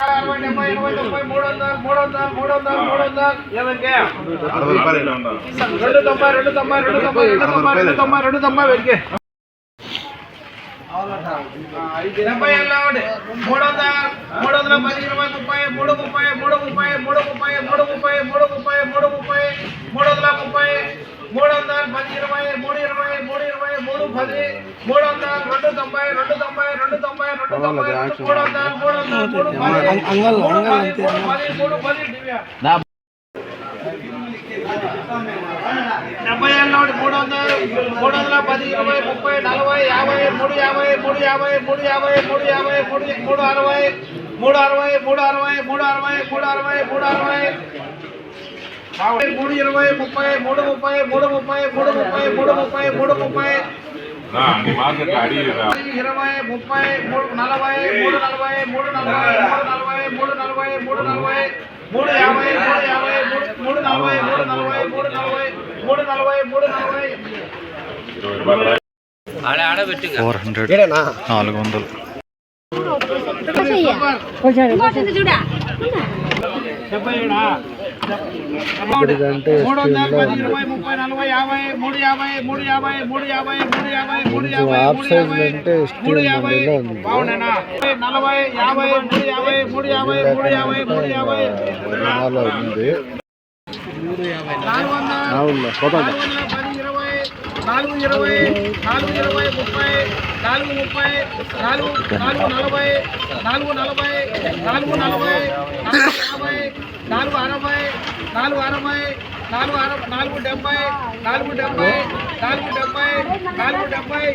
అరవై డెబ్బై ఎనభై తొంభై మూడు వందలు మూడు వందలు మూడు వందలు మూడు వందలు ఏమంటే అరవై రూపాయలు రెండు తొంభై రెండు తొంభై రెండు తొంభై రెండు తొంభై రెండు తొంభై రెండు తొంభై వెతికే డెబ్బై ఏళ్ళు ఒకటి మూడు వందల మూడు వందల పది ఇరవై ముప్పై మూడు ముప్పై మూడు ముప్పై మూడు ముప్పై మూడు ముప్పై మూడు పది మూడు వందల రెండు తొంభై రెండు తొంభై రెండు తొంభై రెండు తొంభై మూడు వందల మూడు వందల మూడు పది మూడు పది డెబ్బై ఏళ్ళ మూడు వందలు మూడు వందల పది ఇరవై ముప్పై నలభై యాభై మూడు యాభై మూడు యాభై మూడు యాభై మూడు యాభై మూడు మూడు అరవై మూడు అరవై మూడు అరవై మూడు అరవై మూడు అరవై మూడు అరవై. మూడు ఇరవై ముప్పై మూడు ముప్పై మూడు ముప్పై మూడు ముప్పై మూడు ముప్పై మూడు ముప్పై. ఇరవై ముప్పై మూడు నలభై మూడు నలభై మూడు నలభై మూడు నలభై మూడు నలభై మూడు నలభై మూడు యాభై మూడు యాభై మూడు నలభై మూడు నలభై మూడు నలభై మూడు నలభై మూడు నలభై ఫోర్ హండ్రెడ్ నాలుగు వందలు డెబ్బై ఏడా మూడు వందల పది ఇరవై ముప్పై నలభై యాభై మూడు యాభై మూడు యాభై మూడు యాభై మూడు యాభై మూడు యాభై మూడు యాభై మూడు యాభై బాగుండేనా నలభై యాభై మూడు యాభై మూడు యాభై మూడు యాభై మూడు యాభై. నాలుగు వందల పది ఇరవై నాలుగు ఇరవై నాలుగు ఇరవై ముప్పై నాలుగు ముప్పై నాలుగు నాలుగు నలభై నాలుగు నలభై నాలుగు నలభై నాలుగు అరవై నాలుగు అరవై నాలుగు అరవై నాలుగు డెబ్బై నాలుగు డెబ్బై నాలుగు డెబ్బై నాలుగు డెబ్బై.